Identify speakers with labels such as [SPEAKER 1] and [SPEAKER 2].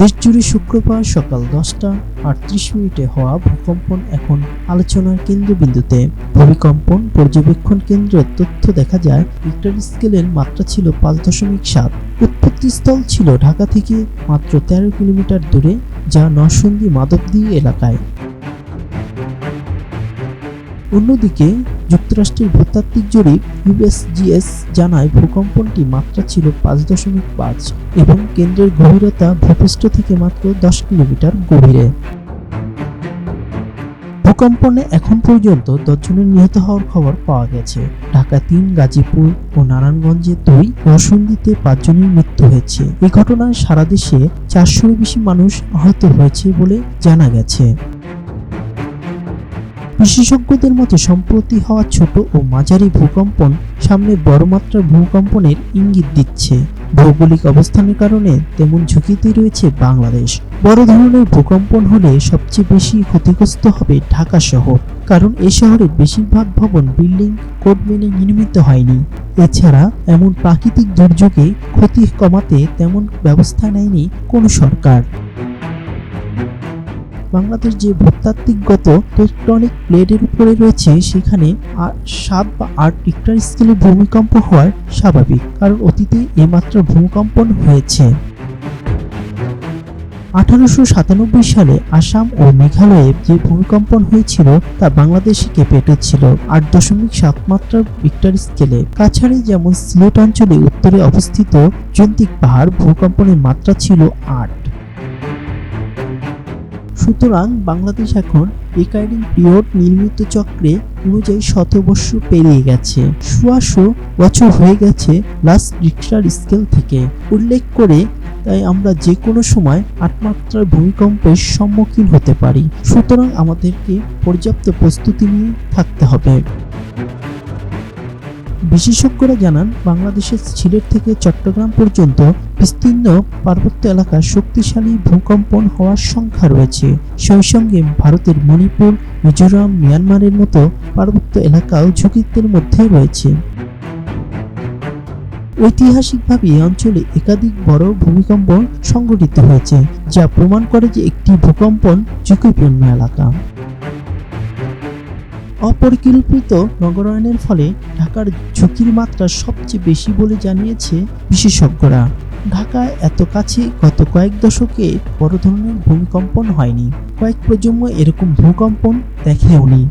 [SPEAKER 1] দেশজুড়ে শুক্রবার সকাল দশটা আটত্রিশ মিনিটে হওয়া ভূকম্পন এখন আলোচনার কেন্দ্রবিন্দুতে। ভূমিকম্পন পর্যবেক্ষণ কেন্দ্রের তথ্য দেখা যায়, রিক্টার স্কেলের মাত্রা ছিল পাঁচ দশমিক সাত। উৎপত্তিস্থল ছিল ঢাকা থেকে মাত্র তেরো কিলোমিটার দূরে, যা নরসিংদী মাধবদী এলাকায়। অন্যদিকে যুক্তরাষ্ট্রের ভূতাত্ত্বিক জরিপ ইউএসজিএস জানায় ভূকম্পনটি মাত্রা ছিল পাঁচ দশমিক পাঁচ এবং কেন্দ্রের গভীরতা ভূপৃষ্ঠ থেকে মাত্র দশ কিলোমিটার গভীরে। ভূকম্পনে এখন পর্যন্ত দশজনের নিহত হওয়ার খবর পাওয়া গেছে। ঢাকা তিন, গাজীপুর ও নারায়ণগঞ্জে দুই, নরসিংদীতে পাঁচজনের মৃত্যু হয়েছে। এই ঘটনায় সারা দেশে চারশোর বেশি মানুষ আহত হয়েছে বলে জানা গেছে। বিশেষজ্ঞদের মতে সম্প্রতি হওয়া ছোট ও মাঝারি ভূকম্পন সামনে বড় মাত্রার ভূকম্পনের ইঙ্গিত দিচ্ছে। ভৌগোলিক অবস্থানের কারণে তেমন ঝুঁকিতে রয়েছে বাংলাদেশ। বড় ধরনের ভূকম্পন হলে সবচেয়ে বেশি ক্ষতিগ্রস্ত হবে ঢাকা শহর, কারণ এই শহরের বেশিরভাগ ভবন, বিল্ডিং, কোড মেনে নির্মিত হয়নি। এছাড়া এমন প্রাকৃতিক দুর্যোগে ক্ষতি কমাতে তেমন ব্যবস্থা নেয়নি কোনো সরকার। বাংলাদেশ যে ভূতাত্ত্বিকগত টেকটনিক প্লেটের উপরে রয়েছে, সেখানে সাত বা আট রিক্টার স্কেলে ভূমিকম্প হওয়ার স্বাভাবিক, কারণ অতীতে এমাত্র ভূমিকম্পন হয়েছে। আঠারোশো সাতানব্বই সালে আসাম ও মেঘালয়ে যে ভূমিকম্পন হয়েছিল, তা বাংলাদেশে কেঁপে উঠেছিল। আট দশমিক সাত মাত্রার রিক্টার স্কেলে। কাছাড়ে যেমন সিলেট অঞ্চলে উত্তরে অবস্থিত জন্তিক পাহাড়, ভূকম্পনের মাত্রা ছিল আট। সুতরাং বাংলাদেশ এখন রিকার্ডিং পিরিয়ড নির্মিত চক্রে অনুযায়ী শতবর্ষ পেরিয়ে গেছে। সুয়াশো বছর হয়ে গেছে লাস্ট রিক্টার স্কেল থেকে। উল্লেখ করে তাই আমরা যে কোনো সময় আটমাত্রার ভূমিকম্পের সম্মুখীন হতে পারি। সুতরাং আমাদেরকে পর্যাপ্ত প্রস্তুতি নিয়ে থাকতে হবে। বিশেষজ্ঞরা জানান, বাংলাদেশের সিলেট থেকে চট্টগ্রাম পর্যন্ত বিস্তীর্ণ পার্বত্য এলাকার শক্তিশালী ভূকম্পন হওয়ার সংখ্যা রয়েছে। সেই সঙ্গে ভারতের মণিপুর, মিজোরাম, মিয়ানমারের মতো পার্বত্য এলাকাও ঝুঁকির মধ্যে রয়েছে। ঐতিহাসিকভাবে এই অঞ্চলে একাধিক বড় ভূমিকম্প সংঘটিত হয়েছে, যা প্রমাণ করে যে একটি ভূকম্পন ঝুঁকিপূর্ণ এলাকা। অপরিকল্পিত নগরায়নের ফলে ঢাকার ঝুঁকির মাত্রা সবচেয়ে বেশি বলে জানিয়েছে বিশেষজ্ঞরা। ঢাকায় এত কাছে গত কয়েক দশকে বড় ধরনের ভূমিকম্পন হয়নি। কয়েক প্রজন্ম এরকম ভূকম্পন দেখেওনি।